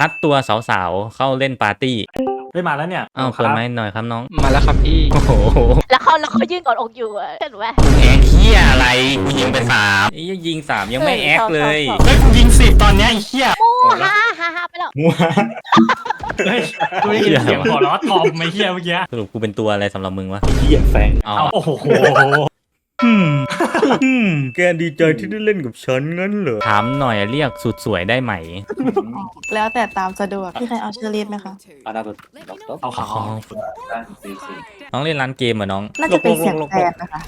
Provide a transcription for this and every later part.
นัดตัวสาวๆ เข้าเล่นปาร์ตี้ได้มาแล้วเนี่ยอ้าวเปิดไม้หน่อยครับน้อง มาแล้วครับพี่ โอ้โหแล้วเขาแล้วเขายื่นกอดอกอยู่อะเห็นไหมแอกเฮียอะไรกูยิงไปสามไอ้เหี้ยยิงสามยังไม่แอกเลยชอบเฮ้ยกูยิงสิบตอนเนี้ยไอ้เหี้ยโอ้ฮ่าฮ่าฮ่าไปแล้วมัวเฮ้ยกูได้ยินเสียงหัวเราะทอมไอ้เหี้ยเมื่อกี้สรุปกูเป็นตัวอะไรสำหรับมึงวะเหี้ยแฟงเอาเอาโอ้โหแกดีใจที่ได้เล่นกับฉันงั้นเหรอ ถามหน่อยเรียกสุดสวยได้ไหม แล้วแต่ตามสะดวกพี่ใครเอาเชอรี่ไหมคะอานาโตด็อกเตอร์เอาเขาอ๋อซีซีน้องเล่นร้านเกมเหรอน้อง น่าจะเป็นเสียงแฟนนะคะ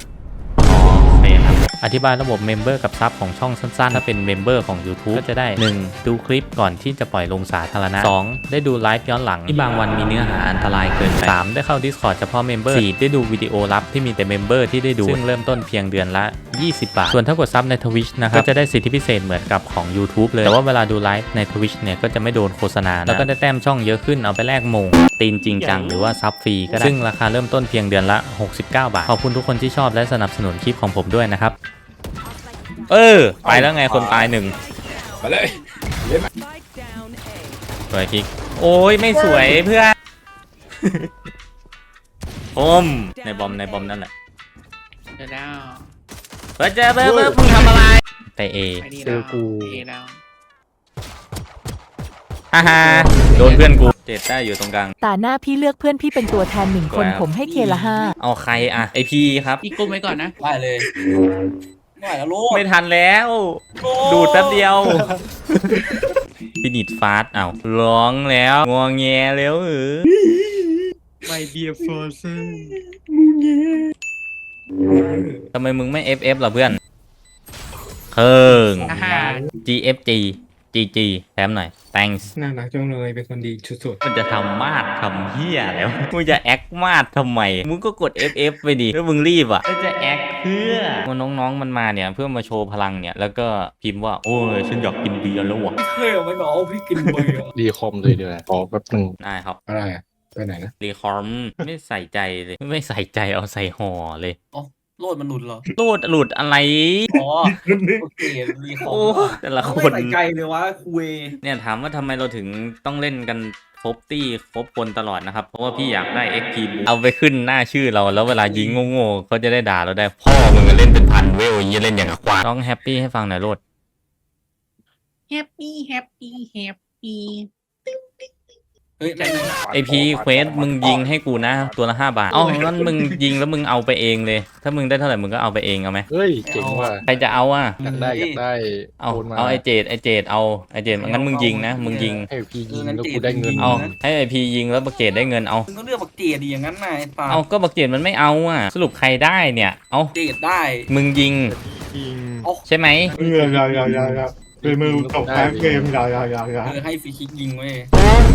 อธิบายระบบเมมเบอร์กับซับของช่องสั้นๆ ถ้าเป็นเมมเบอร์ของ YouTube ก็จะได้ 1. ดูคลิปก่อนที่จะปล่อยลงสาธารณะ 2. ได้ดูไลฟ์ย้อนหลังที่บางวันมีเนื้อหาอันตรายเกินไป 3. ได้เข้า Discord เฉพาะเมมเบอร์ 4. ได้ดูวิดีโอลับที่มีแต่เมมเบอร์ที่ได้ดู ซึ่งเริ่มต้นเพียงเดือนละ 20 บาท ส่วนถ้ากดซับใน Twitch นะครับก็จะได้สิทธิพิเศษเหมือนกับของ YouTube เลยแต่ว่าเวลาดูไลฟ์ใน Twitch เนี่ยก็จะไม่โดนโฆษณานะแล้วก็ได้แต้มช่องเยอะขึ้นเอาไปแลกโมงตีนจริงจังหรือว่าซับฟรีก็ได้ซึ่งราคาเริ่มต้นเพียงเดือนละ 69 บาทขอบคุณทุกคนที่ชอบและสนับสนุนคลิปของผมด้วยนะครับ เออ ไปแล้วไงคนตายหนึ่งมาเลยสวยคิกโอ้ยไม่สวยเพื่อนอมในบอมในบอมนั่นแหละเดี๋ยวแล้วเฮ้ยเจอเบิร์ดเบิร์ดมึงทำอะไรแต่เอไปนี่เจอกูเอแล้วฮ่าฮ่าโดนเพื่อนกูเจ็ดได้อยู่ตรงกลาง ตาหน้าพี่เลือกเพื่อนพี่เป็นตัวแทนหนึ่งคนครับผมให้เคละห้าเอาใครอะไอพีครับพี่กุ้มไว้ก่อนนะ ได้เลย ไม่ไหวแล้วลูกไม่ทันแล้ว ดูดแป๊บเดียวฟินิชฟาสเอาร้องแล้วงวงแงแล้วเออไมเบียฟอร์ซึทำไมมึงไม่ FF ล่ะเพื่อนเคิงอาหาร GFG GG แถมหน่อย thanks น่ารักจังเลยเป็นคนดีสุดมันจะทำมาดทำเฮียแล้วมึงจะแอคมาดทำไม มึงก็กด FF ไปดิแล้วมึงรีบอะแล้วจะแอคเพื่อมันน้องๆมันมาเนี่ย เพื่อมาโชว์พลังเนี่ย แล้วก็พิมพ์ว่า โอ้ยฉันอยากกินเบียร์แล้วว่ะเคยเอาไปน้องพี่กินเบอร์ดีคอมเลยเดี๋ยวนะขอแป๊บหนึ่งได้ครับอะไรอะไปไหนนะรีคอร์มไม่ใส่ใจเลย ไม่ใส่ใจเอาใส่ห่อเลย โลดมันหลุดเหรอโลดหลุดอะไร อ๋อ โอเครีคอโอ้ ร์แต่ละคไม่น ใส่ใจเลยวะคุยเนี่ยถามว่าทำไมเราถึงต้องเล่นกันครบตี้ครบคนตลอดนะครับ เพราะว่าพี่อยากได้ XP เอาไปขึ้นหน้าชื่อเราแล้วเวลายิงโง่ๆเขาจะได้ด่าเราได้พ่อมึงก็เล่นเป็นพันเวลอย่างนี้เล่นอย่างกับควายต้องแฮปปี้ให้ฟังหน่อยโลด แฮปปี้แฮปปี้แฮปปี้ เฮ้ยไอพีเควสมึงยิงให้กูนะตัวละห้าบาทเอ้างั้นมึงยิงแล้วมึงเอาไปเองเลย ถ้ามึงได้เท่าไหร่มึงก็เอาไปเองเอาไหมเฮ้ยเจ๋งว่ะใครจะเอาอะอยากได้อยากได้เอาโนมาเอาไอเจดไอเจดเอาไอเจดงั้นมึงยิงนะมึงยิงให้พี่ยิงแล้วกูได้เงินเอาให้ไอพียิงแล้วบักเจดได้เงินเอามึงก็เลือกบักเจียดีอย่างนั้นนายตาเอาก็บักเจดมันไม่เอาอะสรุปใครได้เนี่ยเอาเจียได้มึงยิงยิงใช่ไหมเอออย่าอย่าอย่าอย่าเป็นมือตกท้เกมย่าอย่าอย่าอย่าเออให้ฟรีคิกยิงเว้ย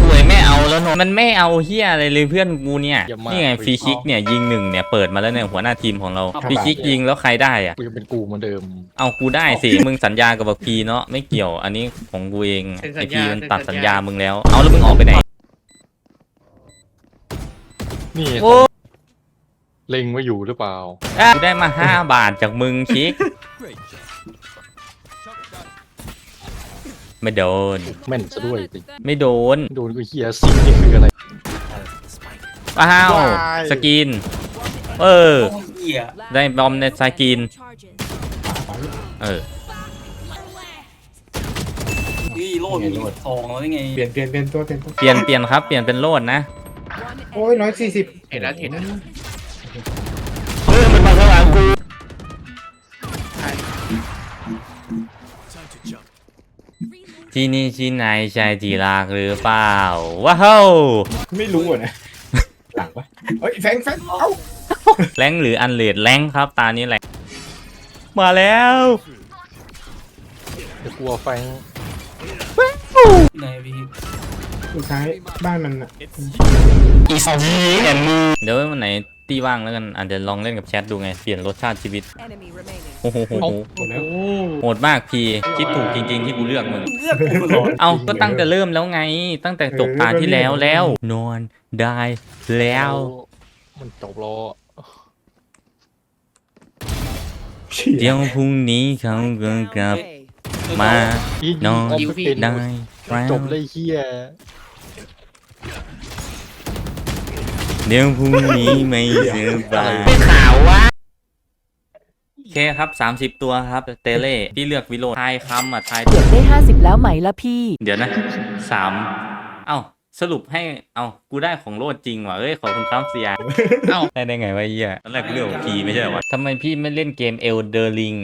สวยไม่เอาแล้วเนมันไม่เอาเฮียอะไรเลยเพื่อนกูเนี่ยนี่ไงฟรีคิกเนี่ยยิงหนึ่งเนี่ยเปิดมาแล้วเนี่ยหัวหน้าทีมของเราฟรีคิกยิงแล้วใครได้อะกูยังเป็นกูเหมือนเดิมเอากูได้สิมึงสัญญากับบักพีเนาะไม่เกี่ยวอันนี้ของกูเองไอพีมันตัดสัญญามึงแล้ว เอาแล้วมึงออกไปไหนนี่โอ้เล็งไว้อยู่หรือเปล่า กูได้มาห้าบาทจากมึงคิก ไม่โดน แม่นซะด้วยติไม่โดน โดนกูเฮียสินี่คืออะไร อ้าว ว้าย สกิน เออ โอ้ยเหี้ยได้บอมในสกิน เออ นี่โลดมีทองแล้วได้ไงเปลี่ยนเปลี่ยนเปลี่ยนตัวเปลี่ยนตัวเปลี่ยนเปลี่ยนครับ เปลี่ยนเป็นโลดนะ โอ้ยร้อยสี่สิบเห็นแล้วเห็นแล้ว ที่นี่ที่ไหนใช่ที่รักหรือเปล่า ว้าวไม่รู้อะนะหลังวะเฮ้ยแฟงแฟงเอ้าแรงหรืออันเลดแรงครับตานี้แรงมาแล้วเดี๋ยวกลัวแฟงไหนพี่สุดท้ายบ้านมันอะอีสจีแอนมูเดี๋ยววันไหนตีว่างแล้วกันอาจจะลองเล่นกับแชทดูไง เปลี่ยนรสชาติชีวิตโอ้โหโหโหหมดแล้วโหดมากพีคิดถูกจริงๆที่กูเลือกมึงเลือกกูเหรอเอาก็ตั้งแต่เริ่มแล้วไง ตั้งแต่จบตาที่แล้วแล้ว นอนได้แล้ว มันจบแล้วเดี๋ยวพรุ่งนี้เขาก็กลับมานอนออฟฟิศได้จบเลยเฮียเดี๋ยวพรุ่งนี้ไม่เจอบ้านไม่ข่าววะ โอเคครับ 30 ตัวครับ เตเล่พี่เลือกวิโรจน์ทายคำอะทาย เกือบได้ 50 แล้วไหมละพี่ เดี๋ยวนะสามเอ้า สรุปให้ เอ้า กูได้ของโลดจริงว่ะเอ้ย ขอบคุณครับเสีย เอ้า ได้ได้ไงวะไอ้เหี้ยตอนแรกกูเลือกพีไม่ใช่เหรอวะทำไมพี่ไม่เล่นเกมเอลเดอร์ลิง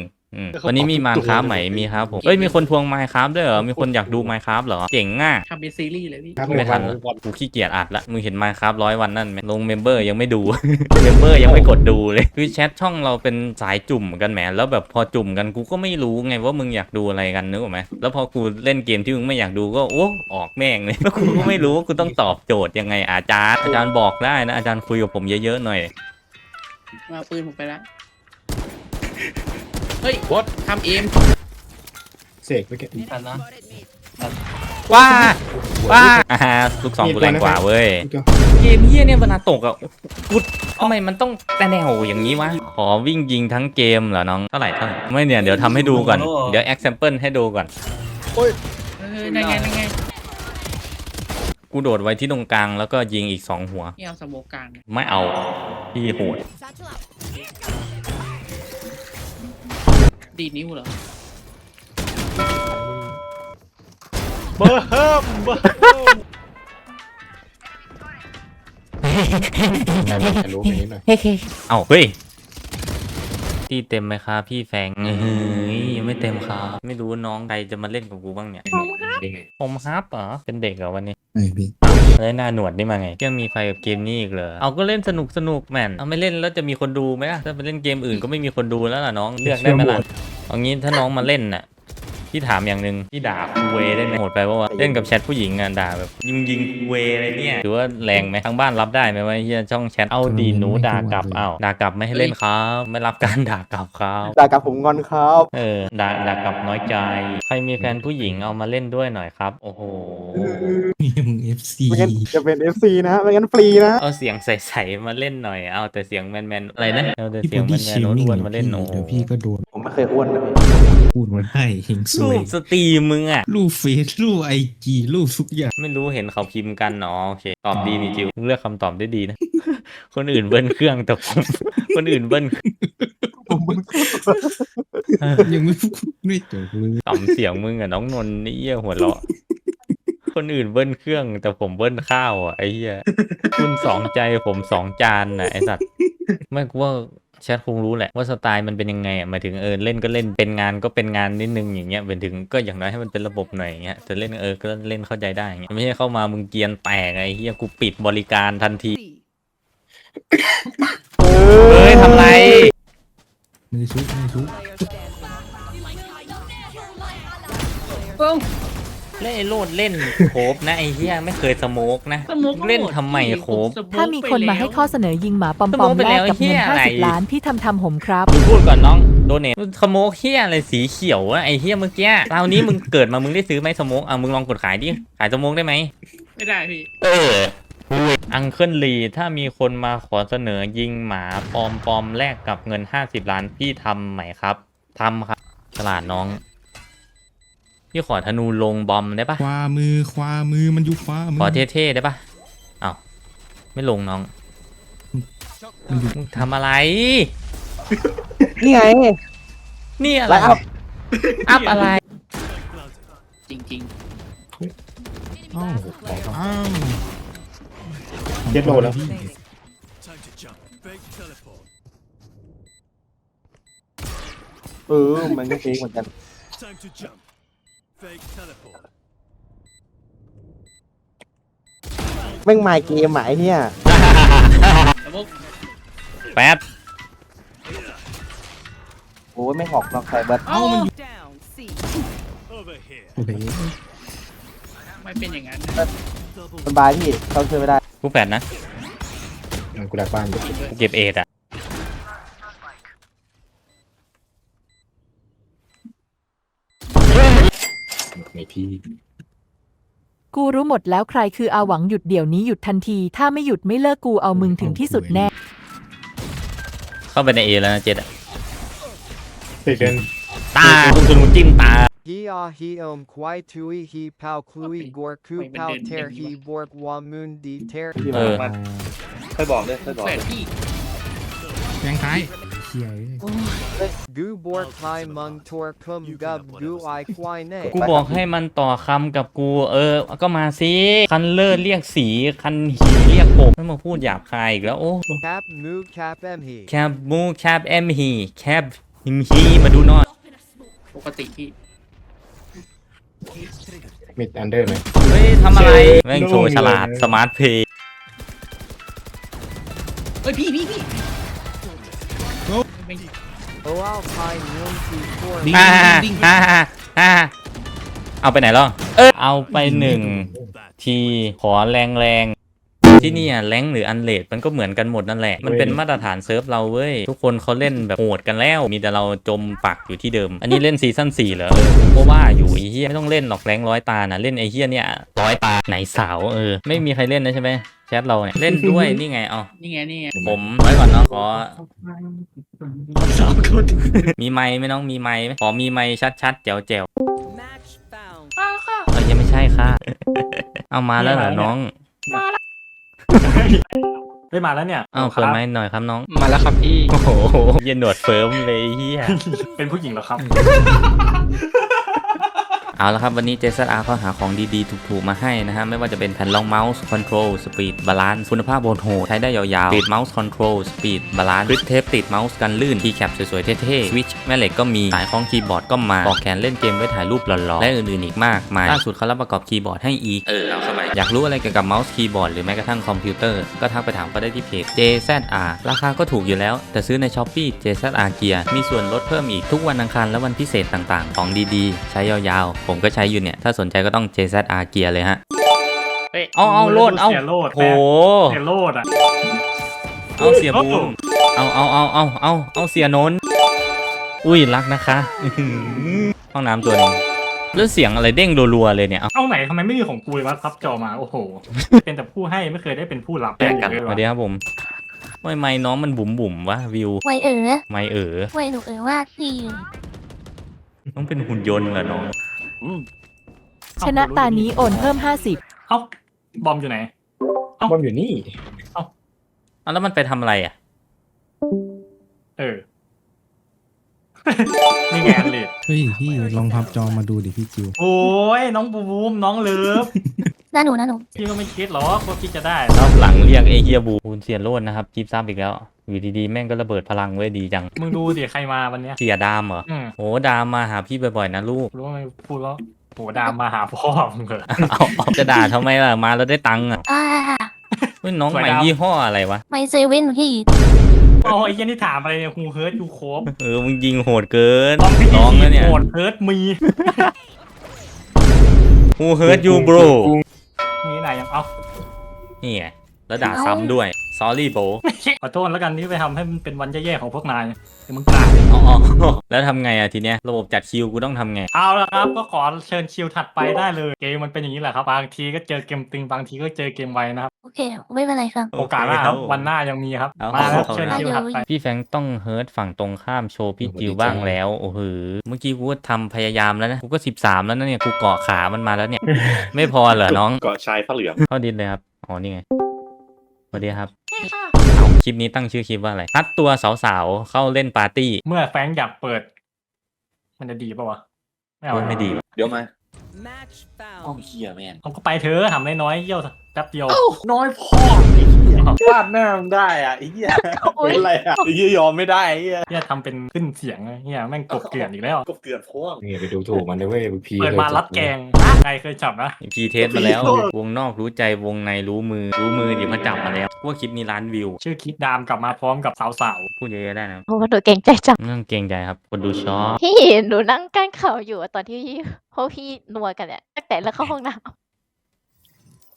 วันนี้มีมาค้าไหมมีครับผมเอ้ยมีคนทวงไมค์ครับด้วยเหรอมีคนอยากดูไมค์ครับเหรอเจ๋งอะทำเป็นซีรีส์เลยพี่ครับไม่ทันละกูขี้เกียจอัดละมึงเห็นไมค์ครับร้อยวันนั่นไหมลงเมมเบอร์ยังไม่ดู เมมเบอร์ยังไม่กดดูเลยคือแชทช่องเราเป็นสายจุ่มกันแหมแล้วแบบพอจุ่มกันกูก็ไม่รู้ไงว่ามึงอยากดูอะไรกันนึกออกไหมแล้วพอกูเล่นเกมที่มึงไม่อยากดูก็โอ้ออกแม่งเลยแล้วกูก็ไม่รู้ว่ากูต้องตอบโจทย์ยังไงอาจารย์อาจารย์บอกได้นะอาจารย์คุยกับผมเยอะๆหน่อยมาปืนผมไปแล้ว เฮ้ยทำเอมเสกไปเก็บทันนะว้าว้าอ่าลูกสองกูแรงกว่าเว้ย เกมเฮียเนี่ยเวลาตกอะกูทำไมมันต้องแต่แนวอย่างนี้วะ ขอวิ่งยิงทั้งเกมเหรอน้องเท่าไหร่เท่าไหร่ไม่เนี่ยเดี๋ยวทำให้ดูก่อน เดี๋ยว example ให้ดูก่อน เออนั่นไงนั่นไงกูโดดไว้ที่ตรงกลางแล้วก็ยิงอีกสองหัวนี่เอาสโมกกลางเนี่ยไม่เอาพี่โหดดี ดนิ้วเหรอเบอร์เฮิมเบอร์เฮิมไม่รู้ไปนิดหน่อยเอาเฮ้ยตีเต็มไหมครับพี่แฟงเฮ้ยยังไม่เต็มครับ ไม่รู้น้องใครจะมาเล่นกับกูบ้างเนี่ยผมฮับเหรอเป็นเด็กเหรอวันนี้ไม่พี่แล้วหน้าหนวดนี่มาไงยังมีไฟกับเกมนี้อีกเหรอเอาก็เล่นสนุกสนุกแมนเอาไม่เล่นแล้วจะมีคนดูไหมล่ะถ้าไปเล่นเกมอื่นก็ไม่มีคนดูแล้วล่ะน้องเลือกได้ไหมล่ะ เอางี้ถ้าน้องมาเล่นน่ะพี่ถามอย่างหนึ่งพี่ด่าคูเวได้ไหมโหดไปปะวะเล่นกับแชทผู้หญิงอะด่าแบบยิงยิงคูเวอะไรเนี่ยถือว่าแรงไหมทางบ้านรับได้ไหมว่าเฮียช่องแชทเอาดีหนูด่ากลับเอาด่ากลับไม่ให้เล่นครับไม่รับการด่ากลับครับด่ากับผมงอนครับเออด่าด่ากลับน้อยใจ ใครมีแฟนผู้หญิงเอามาเล่นด้วยหน่อยครับ โอ้โหมึงเอฟซีไม่งั้นจะเป็น FC นะไม่งั้นฟรีนะเอาเสียงใสๆมาเล่นหน่อยเอาแต่เสียงแมนๆอะไรนะเอาแต่พี่เสียงบอแมดี้นเชๆมโน้มิ่งวนๆมาเล่นโอ้โหเดี๋ยวพี่ก็โดน ผมไม่เคยอ้วนเลยพูดมาให้เฮงซรูวยปสตรีมมึงอะ รูปเฟซรูปไอจีรูปทุกอย่าง ไม่รู้เห็นเขาพิมพ์กันเนาะโอเค ตอบดีนี่จิวมึงเลือกคำตอบได้ดีนะ คนอื่นเบิ้ลเครื่องแต่ผมคนอื่นเบิ้ลยังไม่พูดไม่จบเลยต่ำเสียงมึงอะน้องนนท์นี่เหี้ยหัวเราะ คนอื่นเบิ้ลเครื่อง แต่ผมเบิ้ลข้าวอะไอ้เหี้ยคุณสองใจผมสองจานน่ะไอ้สัตว์ไม่กูว่า แชทคงรู้แหละว่าสไตล์มันเป็นยังไงอะหมายถึงเออเล่นก็เล่นเป็นงานก็เป็นงานนิดนึงอย่างเงี้ยเป็นถึงก็อย่างน้อยให้มันเป็นระบบหน่อยอย่างเงี้ยแต่เล่นเออก็เล่นเข้าใจได้อย่างเงี้ยไม่ใช่เข้ามามึงเกรียนแตกไอ้เหี้ยกูปิดบริการทันทีเฮ้ยทำไรไม่ได้ชุบไม่ได้ชุบ เล่นไอ้โลดเล่นโคบนะไอ้เหี้ยไม่เคยสโมกนะ สโมกก็หดเล่นทำไมพี่โคบผสโกถ้ามีคนมาให้ข้อเสนอยิงหมาปอมสปมอมุมติไปแลแล้กวกับเงินเหี้ยอะไร50 ล้านพี่ทำทำผมครับดูพูดก่อนน้องโดเนทสโมกเฮียอะไรสีเขียวอะไอเฮียเมื่อกี้คราวนี้มึงเกิดมามึงได้ซื้อไหมสโมกอะมึงลองกดขายดิขายสโมกได้ไหมไม่ได้พี่ เอออังเคิลลีถ้ามีคนมาขอเสนอยิงหมาปอมปอมแลกกับเงิน 50 ล้านพี่ทำไหมครับทำครับฉลาดน้อง พี่ขอธนูลงบอมได้ปะขวามือขวามือมันอยู่ขวามืขอเท่ๆได้ปะอ้าวไม่ลงน้องมันอยู่มึงทำอะไร นี่ไง นี่อะไรไลน์อัพอัพอะไร จริงอ้าวอ้าวเจ็ดโลแล้วพี่เออ มันก็ฟีเหมือนกัน แม่งมาเกมหมายเนี่ยๆสโมกแป๊ดโอ้ยไม่หอกนอกใครเบิร์ดเอ้ามันอยู่โอเคไม่เป็นอย่างนั้นสบายพี่เขาช่วยไม่ได้ กูแปดนะกูดักบ้านอยู่กูเก็บเอทอะ พี่ กูรู้หมดแล้วใครคืออาหวังหยุดเดี๋ยวนี้หยุดทันที ถ้าไม่หยุดไม่เลิกกูเอามึงถึงที่สุดแน่ เข้าไปในเอแล้วนะเจ็ดอะติดเดินตาคุณคุณจิ้มตา He ah he um quai tui he pao clui gor ku pao ter he bork wa moon di ter เออ ค่อยบอกเลยค่อยบอกแฝดพี่แรงท้าย เขี่ยเอ้ย gu bork hai mung tor kum gub gu i quai ne กูบอกให้มันต่อคำกับกู เออ ก็มาสิคันเลอร์เรียกสี คันหีเรียกผมไม่มาพูดหยาบคายอีกแล้วโอ้ cap mu cap em he แคบมูแคบเอ็มฮีแคบฮิมฮีมาดูหน่อยปกติพี่มิดอันเดอร์ไหม เฮ้ยทำอะไร แม่งโชว์โล่งฉลาดเลยสมาร์ทเพย์เอ้ยพี่พี่พี่ o al pai moon ti for อ่าอ่าอ่าเอาไปไหนล่ะเออเอาไปหนึ่งทีขอแรงแรงๆ ที่นี่อะแรงหรืออันเลดมันก็เหมือนกันหมดนั่นแหละ มันเป็นมาตรฐานเซิร์ฟเราเว้ย ทุกคนเขาเล่นแบบโหดกันแล้ว มีแต่เราจมปักอยู่ที่เดิม อันนี้เล่นซีซั่น4เหรอเออกูก็ว่าอยู่ไอ้เหี้ยไม่ต้องเล่นหรอกแรงร้อยตานะเล่นไอ้เหี้ยเนี่ยร้อยตาไหนสาวเออไม่มีใครเล่นนะใช่ไหมแชทเราเนี่ยเล่นด้วยนี่ไงเอานี่ไงนี่ไงผมไว้ก่อนเนาะขอมีไม้ไหมน้องมีไม้ไหมขอมีไม้ชัดๆแจ๋วแจ๋วๆเออยังไม่ใช่ค่ะ เอามาแล้วเหรอน้อง เฮ้ยมาแล้วเนี่ยเอาเปิดไม้หน่อยครับน้อง มาแล้วครับพี่ โอ้โหเย็นหนวดเฟิร์มเลยเฮียเป็นผู้หญิงเหรอครับ เอาละครับวันนี้ JSR เขาหาของดีๆ ถูกๆ มาให้นะฮะ ไม่ว่าจะเป็นแผ่นรองเมาส์คอนโทรลสปีดบาลานซ์คุณภาพโบนโหดใช้ได้ยาวๆติดเมาส์คอนโทรลสปีดบาลานซ์กริปเทปติดเมาส์กันลื่นคีย์แคปสวยๆ เท่ๆสวิตช์แม่เหล็กก็มี สายคล้องคีย์บอร์ดก็มาปลอกแขนเล่นเกมไว้ถ่ายรูปหล่อๆ และอื่นๆ อีกมากมายล่าสุดเขารับประกอบคีย์บอร์ดให้อีกเออเอาเข้าไปอยากรู้อะไรเกี่ยวกับเมาส์คีย์บอร์ดหรือแม้กระทั่งคอมพิวเตอร์ก็ทักไปถามเขาได้ที่เพจ JZR ราคาก็ถูกอยู่แล้ว แต่ซื้อใน Shopee JZR Gear มีส่วนลดเพิ่มอีกทุกวันอังคารและวันพิเศษต่างๆ ของดีๆ ใช้ยาวๆผมก็ใช้อยู่เนี่ย ถ้าสนใจก็ต้อง JZR Gear เลยฮะ เฮ้ยเอาเอาโลดเอาเสียโลดโห เสียโลดอะ เอาเสียบูมเอาเอาเอาเอาเอาเอาเสียนนท์อุ้ยรักนะคะอื้อหือห้องน้ำตัวหนึงแล้วเสียงอะไรเด้งรัวๆเลยเนี่ย เอาเอาไหนทำไมไม่มีของกูเลยวะครับจอมาโอ้โห เป็นแต่ผู้ให้ไม่เคยได้เป็นผู้รับแยกกัน เลยสวะวัสดีครับผมทำไมไม้น้องมันบุ๋มบุ๋มๆวะวิว ไวเอ๋อไม้เอ๋อไวหนูเอ๋อว่าพี่ ต้องเป็นหุ่นยนต์เหรอน้อง ชนะตานี้โอนเพิ่ม 50 เอ้าบอมอยู่ไหน บอมอยู่นี่ เอาแล้วมันไปทำอะไรอะ เออ นี่ไงอันเลดเฮ้ยพี่ลองพับจอมาดูดิพี่จิว โอ้ยน้องบูมน้องเลิฟน้าหนูน้าหนู พี่ก็ไม่คิดหรอกว่าพี่จะได้ รอบหลังเรียกเอเฮียบูคูณเสียโลดนะครับจีบซับอีกแล้ว อยู่ดีๆ แม่งก็ระเบิดพลังไว้ยดีจังมึงดูสิใครมาวันเนี้ยเสียดามเหรออืมโหดามมาหาพี่บ่อยๆนะลูก รู้ว่าไม่พูดแล้วโหดามมาหาพ่อมึงเหรอ เอาเอาจะด่าทำไมล่ะ มาแล้วได้ตังค์อะอ่าเฮ้ยน้องสวยใหม่ดาว ยี่ห้ออะไรวะ ไม่เซเว่นพี่โอ้ยไอ้เหี้ยันนี่ถามอะไรเนี่ยฮูเฮิร์ตยูโคบเออมึงยิงโหดเกินตอนพี่ร้องแล้วเนี่ยโหดเฮิร์ตมี Who hurt you bro มีไหนยังเอานี่ไงแล้วด่าซ้ำด้วย sorry bro ขอโทษแล้วกันที่ไปทำให้มันเป็นวันแย่ๆของพวกนายเดี๋ยวมึงกล้าอ๋ออ๋อแล้วทำไงอะทีเนี้ยระบบจัดคิวกูต้องทำไง เอาละครับก็ขอเชิญคิวถัดไปได้เลย เกมมันเป็นอย่างนี้แหละครับ บางทีก็เจอเกมตึงบางทีก็เจอเกมไวนะครับโอเค ไม่เป็นไรครับ โอกาสหน้าครับโอเควันหน้ายังมีครับเอามาครับเอา เชิญคิวถัดไปพี่แฟรงค์ต้องเฮิร์ตฝั่งตรงข้ามโชว์พี่จิวบ้างแล้ว โอ้โหเมื่อกี้กูก็ทำพยายามแล้วนะ กูก็สิบสามแล้วนะเนี่ย กูเกาะขามันมาแล้วเนี่ย ไม่พอเหรอน้อง เกาะชายผ้าเหลือง เข้าดินเลยครับ อ๋อ นี่ไงสวัสดีครับ เอาคลิปนี้ตั้งชื่อคลิปว่าอะไรพัดตัวสาวๆเข้าเล่นปาร์ตี้ เมื่อแฟรงค์อยากเปิด มันจะดีป่าวะไม่เอาเออไม่ดีเดี๋ยวมาโอ้เฮียแม่งเขาก็ไปเถอะทำน้อยๆเยี่ยว แป๊บเดียว น้อยพ่อวาดหน้ามึงได้อะไอ้เหี้ยอุ๊ยเป็นไรอะไอ้เหี้ยยอมไม่ได้ไอ้เหี้ยเนี่ยทำเป็นขึ้นเสียงเฮียแม่งกบเกลื่อนอีกแล้วก็เกือบพ่วงนี่ไปดูถูกมันเลยเว้ยพีเปิดมารัดแกงใครเคยจับนะพีเทสมาแล้ว วงนอกรู้ใจวงในรู้มือ รู้มือเดี๋ยวมาจับมาแล้วว่าคลิปนี้ล้านวิว ชื่อคิดดามกลับมาพร้อมกับสาวพูดเยอะๆได้นะโอ้หนูเก่งใจจังไม่ต้องเกรงใจครับคนดูชอบพี่หนูนั่งกั้นเข่าอยู่อะตอนที่พวกพี่นัวกันเนี่ยตั้งแต่แล้วเข้าห้องน้ำ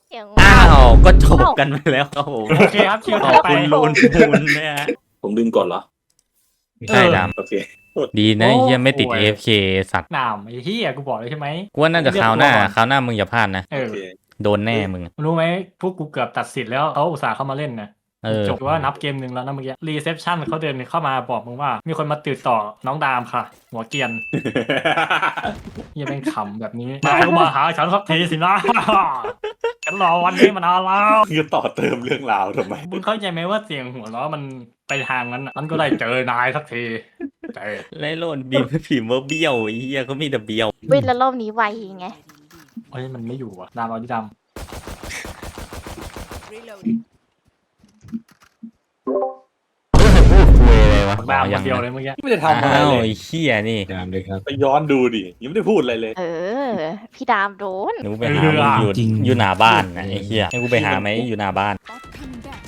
เสียงอ้าว ก็จบกันไปแล้วครับผมๆโอเคครับคิวขถัอดบไปคุณลูนปูนนะฮะ ผมดึงก่อนเหรอ ใช่ดโอเคำดีนะเฮียไม่ติด AFK สัตว์หนามไอ้เฮียกูบอกเลยใช่ไหมกูว่าน่าจะคราวหน้าคราวหน้ามึงอย่าพลาดนะ เอโออเค โดนแน่มึง รู้ไหมพวกกูเกือบตัดสิทธิ์แล้วเขาอุตส่าห์เข้ามาเล่นนะเออ จบว่านับเกมหนึ่งแล้วนะเมื่อกี้รีเซพชันเขาเดินเข้ามาบอกมึงว่า มีคนมาติดต่อน้องดามค่ะ หัวเกรียนเฮียเป็นขำแบบนี้นายก็มาหาฉันสักทีสินะฉันรอวันนี้มานานแล้วคือต่อเติมเรื่องราวทำไมมึงเข้าใจไหมว่าเสียงหัวเราะมันไปทางนั้นน่ะมันก็ได้เจอนายสักทีใจไล่โลนบีมพิมพ์ว่าเบี้ยวไอ้เหี้ยเขามีแต่เบี้ยวเว้ยแล้วรอบนี้ไวไงเฮ้ยมันไม่อยู่อะดามเอาที่ดาม ดามคนเดียวเลยเมื่อกี้ไม่ได้ทำอะไรอ้าวเลยไอ้เหี้ยนี่ดามเลยครับไปย้อนดูดิยังไม่ได้พูดอะไรเลย เออ พี่ดามโดนหนูไปหามึงอยู่อยู่หน้าบ้านนะไอ้เหี้ยให้กูไปหาไหมอยู่หน้าบ้าน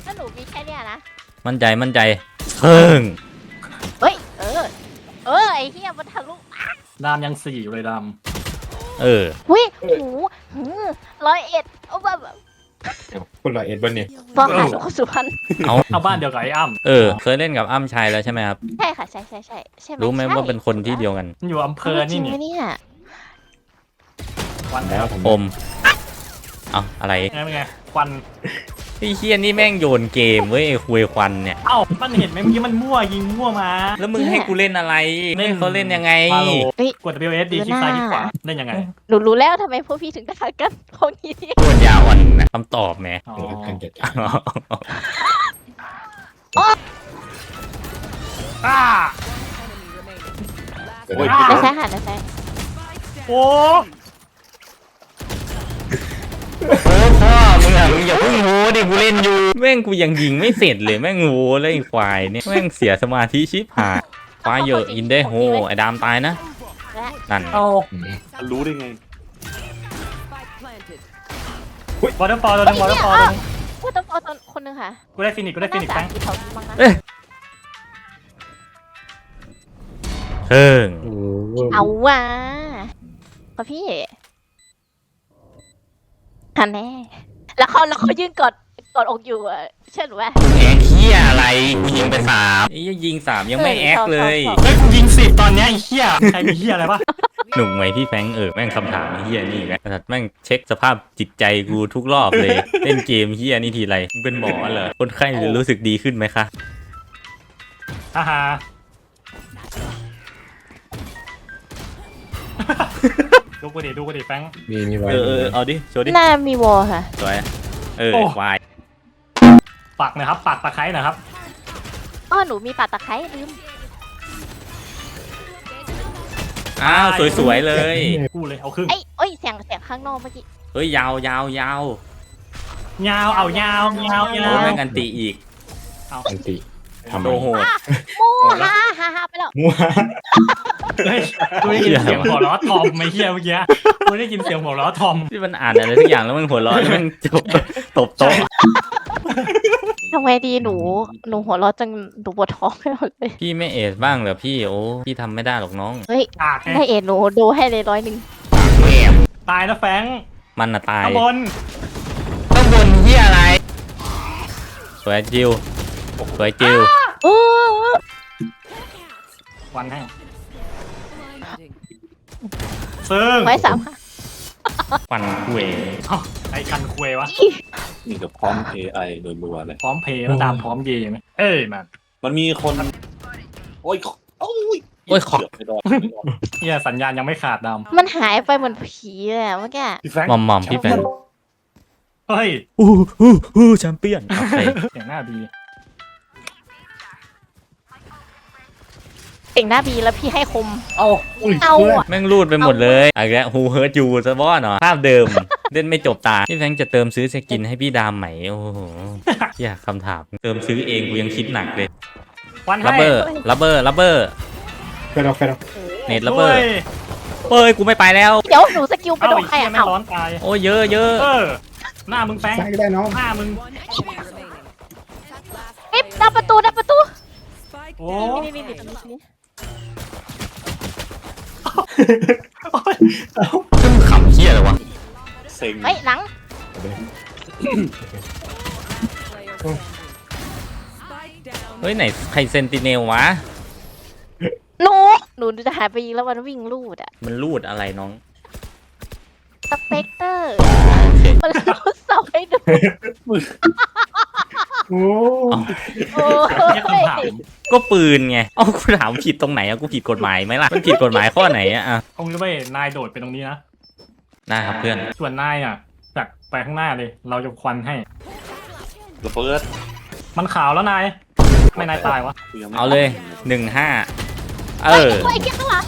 ถ้าหนูมีแค่เนี้ยนะมั่นใจมั่นใจเพิ่งเฮ้ย เออ เออ ไอ้เหี้ยมันทะลุดามยังสี่อยู่เลยดามเออหุ้ยหูหูร้อยเอ็ดเอาแบบ คนละเอ็ดวันเนี่ยฟังหาสุขสุพรรณเอาเอาบ้านเดียวกับไอ้อ้ำเออ เคยเล่นกับอ้ำชัยแล้วใช่ไหมครับ ใช่ค่ะ ใช่ใช่ใช่ใช่ไหมรู้ไหมใช่ว่าเป็นคนที่เดียวกันมันอยู่อำเภอจรินี่งไหมนี่เนี่ยวันแล้แล้ววผมอมเอาอะไรไงเป็นไงควัน ไอ้เหี้ยนี่แม่งโยนเกมเว้ยไอ้คุยควันเนี่ย เอ้ามันเห็นไหมเมื่อกี้มันมั่วยิงมั่วมา แล้วมึงให้กูเล่นอะไรเล่นเขาเล่นยังไง ฟาโลเฮ้ย กด WSD คลิกซ้ายคลิกขวาเล่นยังไง หนูรู้แล้วทำไมพวกพี่ถึงด่ากันพวกนี้เนี่ยตัวยาอ่อนนะคำตอบแหมอ๋ออ้าโอ้ยไม่ใช่ค่ะไม่ใช่โอ้ โอ้พ่อมึงอะมึงอย่าเพิ่งโหดิกูเล่นอยู่ แม่งกูยังยิงไม่เสร็จเลยแม่งโหเลยไอ้ควายเนี่ยแม่งเสียสมาธิชิบหายควายเยอะอินได้โหไอ้ดามตายนะและนั่นเอารู้ได้ไง วอเตอร์ฟอลตัวหนึงวอเตอร์ฟอลตัวหนึงพูดต้องเอาตอนคนหนึงค่ะกูได้ฟินิกกูได้ฟินิกน่าแฟจะงที่เขาดีมั้งนะเอ้ยเฮิงเอาว่ะพอพี่ ฮันแน่แล้วเขาแล้วเขายื่นกอดกอดอกอยู่อะเชื่อหรือว่า แอกเฮียอะไรกูยิงไปสามไอ้เหี้ยยิงสามยังไม่แอกเลย ชอบชอบชอบ เฮ้ยกูยิงสิบตอนเนี้ยไอ้เหี้ยใครมีเหี้ยอะไรปะหนุ่มไหมพี่แฟรงค์เออแม่งคำถามไอ้เฮียนี่นะแม่งเช็คสภาพจิตใจกูทุกรอบเลย เล่นเกมเฮียนี่ทีไรมึงเป็นหมอเหรอคนไข้จะรู้สึกดีขึ้นไหมคะ ฮ่าฮ่า ดูกูดิดูกูดิแฟง มีมีไว้เออเออเอาดิโชว์ดิน่ามีวอลค่ะ สวยเออโอ้ควายปักหนะครับปักตะไคร้หนะครับอ้อหนูมีป่าตะไคร้ลืม อ้าวสวยๆเลยกูเลยเอาครึ่งเอ้ยเอ้ยเสียงเสียงข้างนอกเมื่อกี้ เฮ้ยยาวยาวยาวยาวเอายาวยาวโอ้ยาวแม่งอันตีอีกอันติทำโดโหดมูฮ่าฮ่าฮ่าไปแล้วมั่วเฮ้ย กูได้ยินเสียงหัวเราะทอมไม่เหี้ยเมื่อกี้กูได้ยินเสียงหัวเราะทอมที่มันอ่านอะไรทุกอย่างแล้วมันหัวเราะแล้วมันจบตบโต๊ะทำไงดีหนูหนูหัวเราะจังหนูปวดท้องไปหมดเลยพี่ไม่เอดบ้างเหรอพี่โอ้พี่ทำไม่ได้หรอกน้อง เฮ้ยปากไงได้เอ็ดหนูดูให้เลยร้อยหนึ่งแม่มตายนะแฟงมันน่ะตายข้างบนข้างบนเฮียอะไรสวยจิวสวยจิวโอ้วันให้ ซึ่งไว้สามค่ะฟันคุยเอ้าไอ้คันคุยวะ นี่กับพร้อม AI โดยรัวเลย พร้อมเพย์แล้วตามพร้อมเยไหมเอ้ยมันมันมีคน โอ้ยโอ้ยโอ้ยขอ เกือบไม่รอดไม่รอดเฮียสัญญาณยังไม่ขาดดมันหายไปเหมือนผีเลยอะเมื่อกี้ พี่แฟรงค์มอมมอมพี่แฟนำเฮ้ยอู้อู้อู้แชมเปี้ยนโอเคเสียงหน้าดี เก่งหน้าบีแล้วพี่ให้คม เอาเอาอะแม่งรูดไปหมดเลยอะไรแล้วฮูเฮิร์ตยูซะบ้อนเนาะภาพเดิม เล่นไม่จบตา พี่แฟงจะเติมซื้อสกินให้พี่ดามไหม โอ้โหอยากคำถาม เติมซื้อเองกูยังคิดหนักเลยวันลับให้เบอร์ลับเบอร์ลับเบอร์ไปเราไปเราเน็ตลับเบอร์ฮ้ยเอ้ยกูไม่ไปแล้ว เดี๋ยวหนูสกิลไปเอาโดนไอ้ใครเฮียอะไม่เอาร้อนตาย โอ้ยเยอะเยอะเออ หน้ามึงแฟงใช่ก็ได้น้องหน้ามึงเอ๊ะดับประตูดับประตูโอ้ นี่นี่นี่ตรงนี้ตรงนี้ ซึ่งขำเฮี้ยเลยวะเซ็งเฮ้ยหลังเฮ้ยไหนใครเซนติเนลวะ หนูหนูจะหายไปยิงแล้วมันวิ่งลูดอะมันรูดอะไรน้อง สเปกเตอร์โอเคมันรูดเสาให้ดู โอ้ก็ปืนไงเอ้ากูถามผิดตรงไหนอะกูผิดกฎหมายไหมล่ะมันผิดกฎหมายข้อไหนอะอะคงจะไม่นายโดดไปตรงนี้นะ ได้ครับเพื่อนส่วนนายอะจากไปข้างหน้าเลย เราจะควันให้ ระเบิดมันขาวแล้วนาย ไม่นายตายวะ กูยังไม่เอาเลยหนึ่งห้าเออ ไอ้เกียร์ข้างหลัง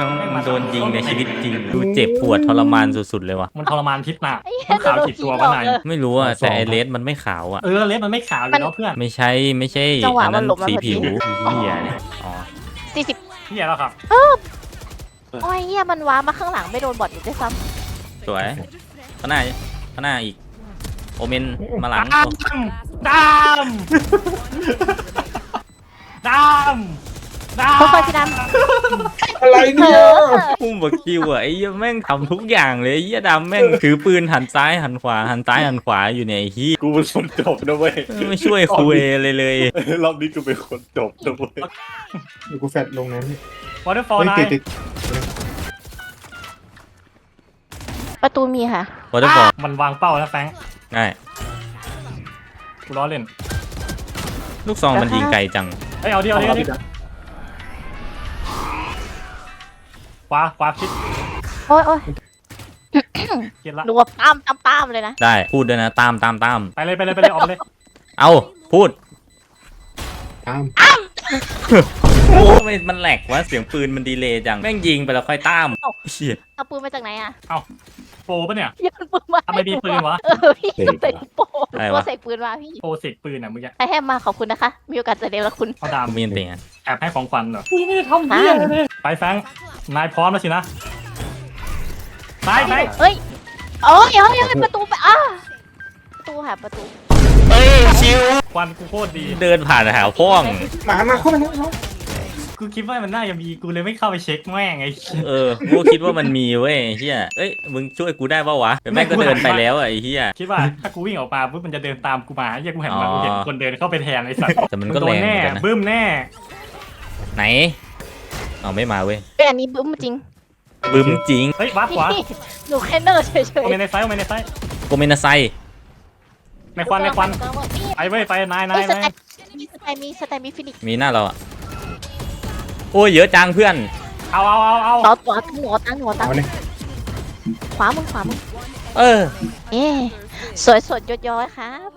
น้องโดนยิงในชีวิตจริง ดูเจ็บปวดทรมานสุดๆเลยวะมันทรมานพิษหนักไอ้เหี้มัยนขาวกี่ตัววะนายไม่รู้อะแต่ไอเลสมันไม่ขาวอะเออเล็บมันไม่ขาวอยู่แล้วเพื่อน ไม่ใช่ไม่ใช่จังหวะอันมันั้นนหลบมาสีพอดี ผิวเหี้ยเนี่ยอ๋อสี่สิบพี่แล้วครับ โอ้ยเหี้ยมันว้ามาข้างหลังไม่โดนบอดอยู่ด้วยซ้สวยข้างหน้าข้างหน้าอีก โอเมนมาหลังดำดำดำ ดำค่อยๆพี่ดำอะไรเอเนี่ยอพุ่มบักคิวอะไอ้เหี้ยแม่งทำทุกอย่างเลยไอ้เหี้ยดำแม่งถือปืนหันซ้ายหันขวาหันซ้ายหันขวาอยู่เนี่ยไอ้เหี้ยกูเป็นคนจบนะเว้ยไม่ช่วยคุยเลยเลย รอบนี้กูเป็นคนจบนะเว้ยเดี๋ยวกูแฟดลงนั้นพี่วอเตอร์ฟอลเฮ้ยนายติดติดประตูมีค่ะ วอเตอร์ฟอลมันวางเป้าแล้วแฟรงค์ง่ายกูล้อเล่นลูกซองมันยิงไกลจังเฮ้ยเอาดิเอาดิเอาดิาขวาชิดโอ้ยโอ้ยเกียนละหนูว่าป้ามตามป้ามเลยนะ ได้พูดด้วยนะตามตามตามไปเลยไปเลยไปเลยออกไปเลยเอาพูดตาม โอ้ไม่มันแหลกวะเสียงปืนมันดีเลย์จัง แม่งยิงไปแล้วค่อยตามเชี่ยเอาปืนมาจากไหนอะโปรปะเนี่ย โยนปืนมาทำไมมีปืนวะ เออพี่ใส่โปะตัวใส่ปืนมาพี่โปรเสกปืนอะเมื่อกี้ใครให้มาขอบคุณนะคะ มีโอกาสจะเรียนละคุณ เอาดามมีอันเตียงแอบให้ของขวัญเหรอกูไม่ได้ทำเหี้ยเลยไปแฟรงค์นายพร้อมแล้วสินะนายนายเอ้ยโอ้ยเอ้ยเอ้ยประตูไปอ้าประตูค่ะประตู เฮ้ยชิวควันกูโคตรดีเดินผ่านหาพ่องหมามาเข้ามาแล้ว กูคิดว่ามันน่าจะมีกูเลยไม่เข้าไปเช็คแม่งไอ้เหี้ยเออกูคิดว่ามันมีเว้ยไอ้เฮียเอ้ยมึงช่วยกูได้ปะวะแต่แม่งก็เดินไปแล้วอะไอ้เฮีย คิดว่าถ้ากูวิ่งออกมาปุ๊บมันจะเดินตามกูมาไอ้เหี้ยกูหันมาอ๋อกูเห็นคนเดินเข้าไปแทนไอ้สัตว์แต่มันก็โดแรนงเหมืแน่อนกันนะ บึ้มแน่ไหนเอาไม่มาเว้ยเอ้ยอันนี้บึ้มจริงบึ้มจริงเฮ้ยวับขวาพี่หนูแค่เนอร์เฉยโอเมนในไซส์โอเมนในไซส์โกเมนาไซในควันในควันไปเว้ยไปนายนายไอ้สนายแตนมีสแตนมีสแตนมีฟินิกซ์มีหน้าเราอะ โอ้ยเยอะจังเพื่อน เอาเอาเอาเอาต่อต่อตั้งหัวตั้งหัวตั้งเอาเนี่ยขวามือขวามือเออเอ๊สวยสดยดย้อยครับ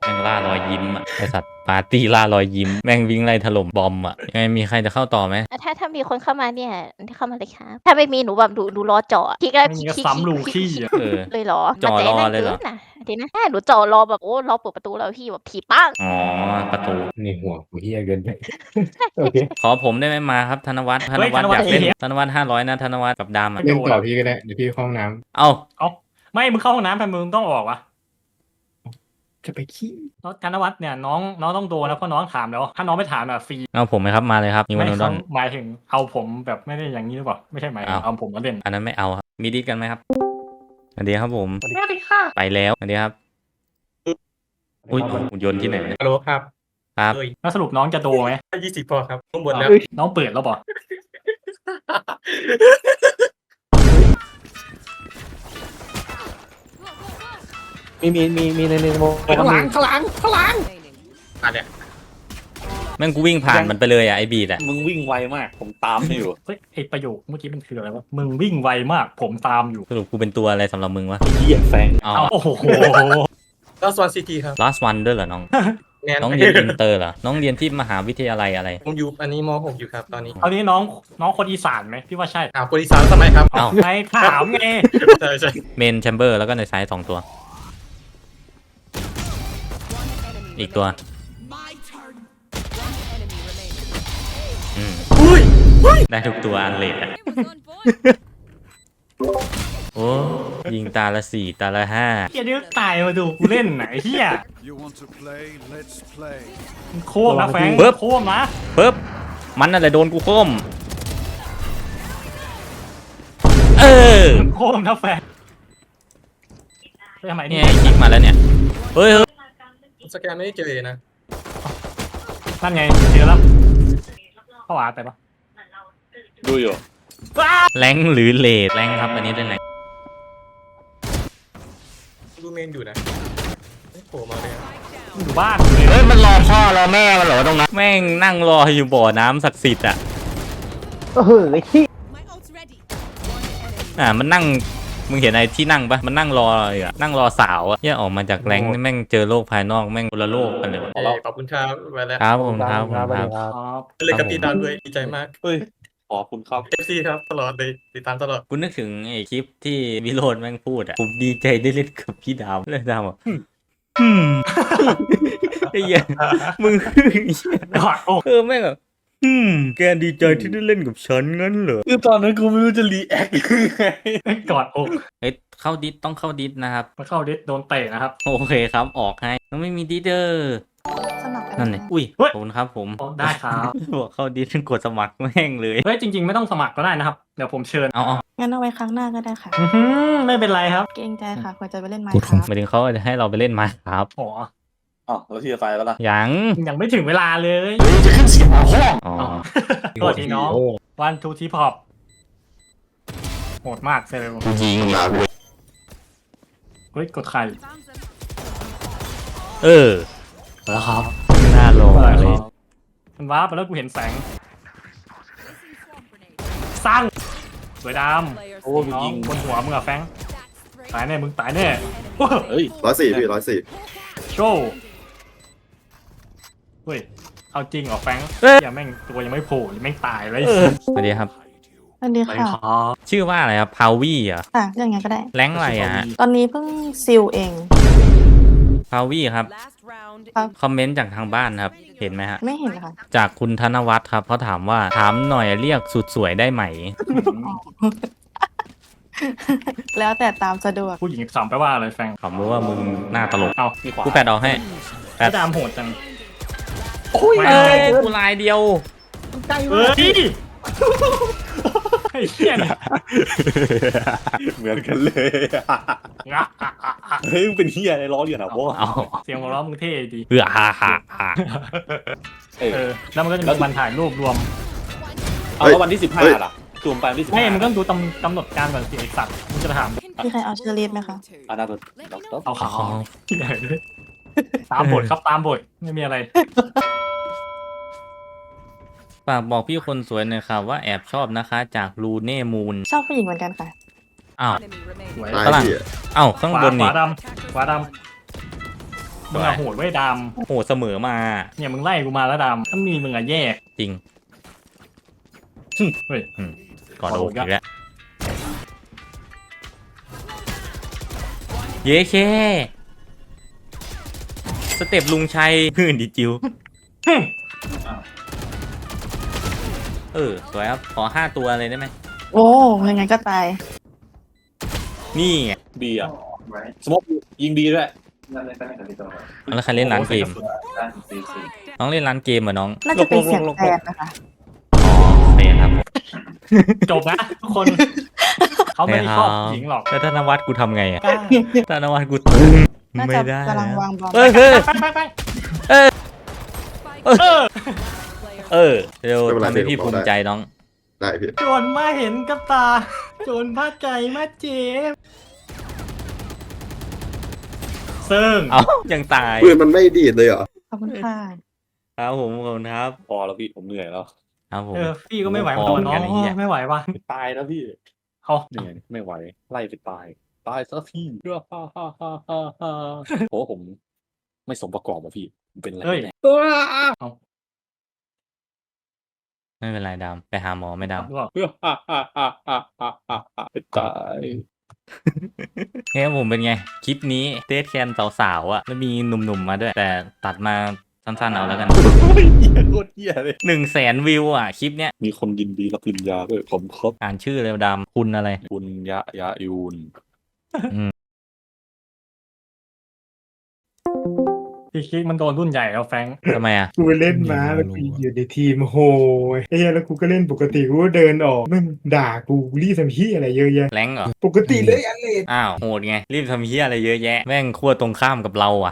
แม่งล่ารอยยิ้มอะไอสัตว์ ปาร์ตี้ล่ารอยยิ้ม แม่งวิ่งไล่ถล่มบอมอะยังไงมีใครจะเข้าต่อไหมถ้าถ้ามีคนเข้ามาเนี่ยที่เข้ามาเลยครับถ้าไม่มีหนูแบบดูดูรอเจาะคลิกแล้วไม่คมีลิกก็คลิกซ้ำลูขี้อะเออเลยเหรอจ่อมันรอใจนั่นเลยเหรอกินนะเดี๋ยวนะหนูจ่อรอแบบโอ้รอเปิดประตูแล้วพี่แบบถีบปั้งอ๋อประตูนี่หัวกูเฮียเกินไปโอเคขอผมได้ไหมมาครับธนวัฒน์ธนวัฒน์อยากเล่นธนวัฒน์ห้าร้อยนะธนวัฒน์กับดามอะเล่นต่อพี่ก็ได้เดี๋ยวพี่เข้าห้องน้เอ้าเอาไม่มึงเข้าห้องน้ำทำไมมึงต้องออกวะำ จะไปขี้แล้วธนวัฒน์เนี่ยน้องน้องต้องโดนแล้วเพราะน้องถามแล้ว ถ้าน้องไม่ถามอะฟรีเอาผมไหมครับมาเลยครับมีวันไม่นดเขาอนหมายถึงเอาผมแบบไม่ได้อย่างนี้หรือเปล่าไม่ใช่หมายถึงอ้าวเอาผมมาเล่นอันนั้นไม่เอาครับมีดิสกันไหมครับสวัสดีครับผมสวัสดีค่ะไปแล้วสวัสดีครับอุ้ยหุ่นยนต์ที่ไหนเนี่ยฮัลโหลครับครับแล้วสรุปน้องจะโดนไหมยี่สิบพอครับข้างบนแล้ว น้องเปิดแล้วบอก มีมีมีมีในในโมข้างหลังข้างหลังข้างหลังแม่งกูวิ่งผ่านมันไปเลยอะไอบีดอะมึงวิ่งไวมาก ผมตามไม่อยู่ เฮ้ยไอประโยคเมื่อกี้มันคืออะไรวะมึงวิ่งไวมากผมตามอยู่สรุปกูเป็นตัวอะไรสำหรับมึงวะเหี้ยแฟงเอาเอาโอ้โหแล้วสวนซิตี้ครับ last one ด้วยเหรอน้อง แนนน้องเรียนอินเตอร์เหรอน้องเรียนที่มหาวิทยาลัยอะไร ผมอยู่อันนี้ม .6 อยู่ครับตอนนี้เอานี้น้องน้องคนอีสานไหมพี่ว่าใช่อ่าบริษัทสมัยครับอ้าวไงถามไง ใช่ใช่ เมนแชมเบอร์แล้วก็ในซ้ายสองตัว อีกตัวอืมได้ทุกตัวอันเลดอะโอ้ยิงตาละสี่ตาละห้าเฮียนี่ตายมาดูกูเล่นไหนเฮีย You want to play let's play โค้งนะแฟงโค้งนะปึ๊บมันนั่นแหละโดนกูก้มเออโค้งนะแฟงทำไมเนี่นี่ยไอ้คลิกมาแล้วเนี่ยเฮ้ยเฮ้ย สแกนไม่ได้เจอนะ นั่นไงเจอแล้วเข้าหาไปปะดูอยู่ว้าแรงหรือเลดแรงครับอันนี้เป็นแรงดูเมนอยู่นะไม่โผล่มาเลยอะอยู่บ้านเลยเฮ้ยมันรอพ่อรอแม่มันเหรอตรงนั้นแม่งนั่งรออยู่บ่อน้ำศักดิ์สิทธิ์อะอ่ามันนั่ง มึงเห็นไอ้ที่นั่งปะมันนั่งรออยู่อะนั่งรอสาวอะเนี่ยออกมาจากแรงค์นี่แม่งเจอโลกภายนอกแม่งคนละโลกกันเลยวะขอบคุณครับไปแล้วครับผมครับผมครับ ครับเลยกับพี่ดาวด้วยดีใจมากเฮ้ยขอบคุณครับเอฟซีครับตลอดเลยติดตามตลอดกูนึกถึงไอ้คลิปที่วิโรจน์แม่งพูดอะผมดีใจได้เล่นกับพี่ดาวเลยดาวอะอืมไอ้เหี้ยมึงคือไอ้เหี้ยกอดอกเออแม่งแบบ อืมแกดีใจที่ได้เล่นกับฉันงั้นเหรอคือตอนนั้นกูไม่รู้จะรีแอคยังไงกอดอกเอ้ยเข้าดิสต้องเข้าดิสนะครับมาเข้าดิสโดนเตะนะครับ โอเคครับออกให้ต้องไม่มีดิสเดอร์สมัครไปนั่นเลยอุ้ยเฮ้ยขอบคุณครับผมโอ้ได้ครับบอกเข้าดิสกดสมัครแม่งเลยเฮ้ยจริง ๆ ไม่ต้องสมัครก็ได้นะครับ เดี๋ยวผมเชิญเอาเอางั้นเอาไว้ครั้งหน้าก็ได้ค่ะ อื้อหือไม่เป็นไรครับ เกรงใจค่ะควรจะไปเล่นไม้พูดครับหมายถึงเขาจะให้เราไปเล่นไม้ครับโอ้ อ๋อแล้วที่จะไปแล้วล่ะยังยังไม่ถึงเวลาเลยจะขึ้นเสียงหัวห้องอ๋อโทษทีน้องวันทูทีพอปโหดมากเซลล์ยิงเฮ้ยกดไข่เออแล้วครับน่าลงเลยมันว้าร์ปไปแล้วกูเห็นแสงสร้างสวยดำโอ้มึงน้องยิงบนหัวมึงอะแฟงตายแน่มึงตายแน่โอ้โหเฮ้ยร้อยสี่พี่ร้อยสี่โชว์ เฮ้ย เอาจริงเหรอแฟงเอ้ย อย่าแม่งตัวยังไม่โผล่ยังแม่งตายเลยเออสวัสดีครับสวัสดีไปค่ะ ครับชื่อว่าอะไรครับพาวี่เหรอค่ะเรื่องไงก็ได้ แรงค์อะไรอะฮะตอนนี้เพิ่งซิลเอง พาวี่ครับครับ คอมเมนต์จากทางบ้านครับ เห็นไหมฮะ ไม่เห็นค่ะ จากคุณธนวัฒน์ครับเขาถามว่าถามหน่อยเรียกสุดสวยได้ไหม แล้วแต่ตามสะดวก ผู้หญิงสามแปลว่าอะไรแฟงผมรู้ว่ามึงหน้าตลก เอามีขวากูแปดเอาให้ แปดพี่ดามโหดจัง เอ้ยกูลายเดียวเฮ้ยไอ้เหี้ยเนี่ยเหมือนกันเลยเฮ้ยมึงเป็นเฮียอะไรล้อเลียนอะวะเอาเสียงหัวเราะมึงเท่ดีเพื่อฮ่าฮ่าฮ่าเอเอออแล้วมันก็จะมีวันถ่ายรูปรวมเอาแล้ววันที่สิบห้าล่ะจูมไปวันที่สิบไม่ห้ามึงต้องดูกำกำหนดการก่อนสิไอ้สัตว์มึงจะถามพี่ใครเอาเชอรี่ไหมคะอันนั้นเป็นด็อกเตอร์เอาขาวที่ไหนเลย ตามบทครับตามบทไม่มีอะไร ฝากบอกพี่คนสวยหน่อยครับว่าแอบชอบนะคะ จากลูเน่มูนชอบผู้หญิงเหมือนกันค่ะ อ้าว สวยฝรั่งอ้าวข้างขวาบนขนี่วาดำขวาดำมึงอะโหดไว้ยดโหเสมอมาำเนี่ยมึงไล่กูมาแล้วดำถ้ามีมึงอะแยกจริงเฮ้ย ก่อนขอโอโทษกครับอีกแล้วเย้เค สเต็ปลุงชัยพื้นดิจิว เออ สวยครับ ขอห้าตัวเลยได้ไหม โอ้ยังไงก็ตาย นี่ไงบีอะสมมติยิงบีด้วยแล้วใครเล่นร้านเกม น้องเล่นร้านเกมเหรอน้องน่าจะเป็นเสียงลกแฟๆนนะคะๆอ๋อโอเคครับจบนะทุกคน เขาไม่ได้ชอบหญิงหรอก แล้วธนวัฒน์กูทำไงอะกล้าธนวัฒน์กู น่าไม่จะได้กำลังนะวางบอมเฮ้ยเฮ้ยไปไปไปเออเออเออเดี๋ยวทำให้พี่ภูมิใจน้อง ได้พี่โจรมาเห็นกับตา โจรพาใจมาเจ็บซึ่งเอายังตายปืนมันไม่ดีดเลยเหรอขอบคุณค่ะครับผมขอบคุณครับพอแล้วพี่ผมเหนื่อยแล้วครับผมเออพี่ก็ไม่ไหวเหมืพออนกันเหมือนกันน้องไอ้เหี้ยไม่ไหวว่ะตายแล้วพี่เขาเหนื่อยไม่ไหวไล่ไปตาย ตายซะพี่ฮ่าฮ่าฮ่าฮ่าฮ่าโอ้ผมไม่สมประกอบอะพี่ผมเป็นอะไรเฮ้ยแน่ไม่เป็นไรดำไปหาหมอไม่ดครับก็ฮ่าฮ่าฮ่าฮ่าฮ่าฮ่าฮ่าตายำเนี่ยผมเป็นไง คลิปนี้เทสแคนสาวๆอะแล้วมีหนุ่มๆมาด้วย แต่ตัดมาสั้นๆเอาแล้วกันโอ้ยเหี้ยโคตรเหี้ยเลย หนึ่งแสนวิวอะคลิปเนี้ยมีคนยินดีรับปริญญาด้วยผมครบอ่านชื่อเร็วดำคุณอะไร คุณยะยะยูน พี่คิกมันโดนรุ่นใหญ่แล้วแฟรงค์ทำไมอะ กูเล่นม้าแล้วกูอยู่ในทีมโหยไอ้เหี้ยแล้วกูก็เล่นปกติกูก็เดินออกมันด่ากูรีบทำที่อะไรเยอะแยะแรงเหรอ ปกติเลยอันเลดอ้าวโหดไง รีบทำเฮียอะไรเยอะแยะ แม่งขั้วตรงข้ามกับเราอะ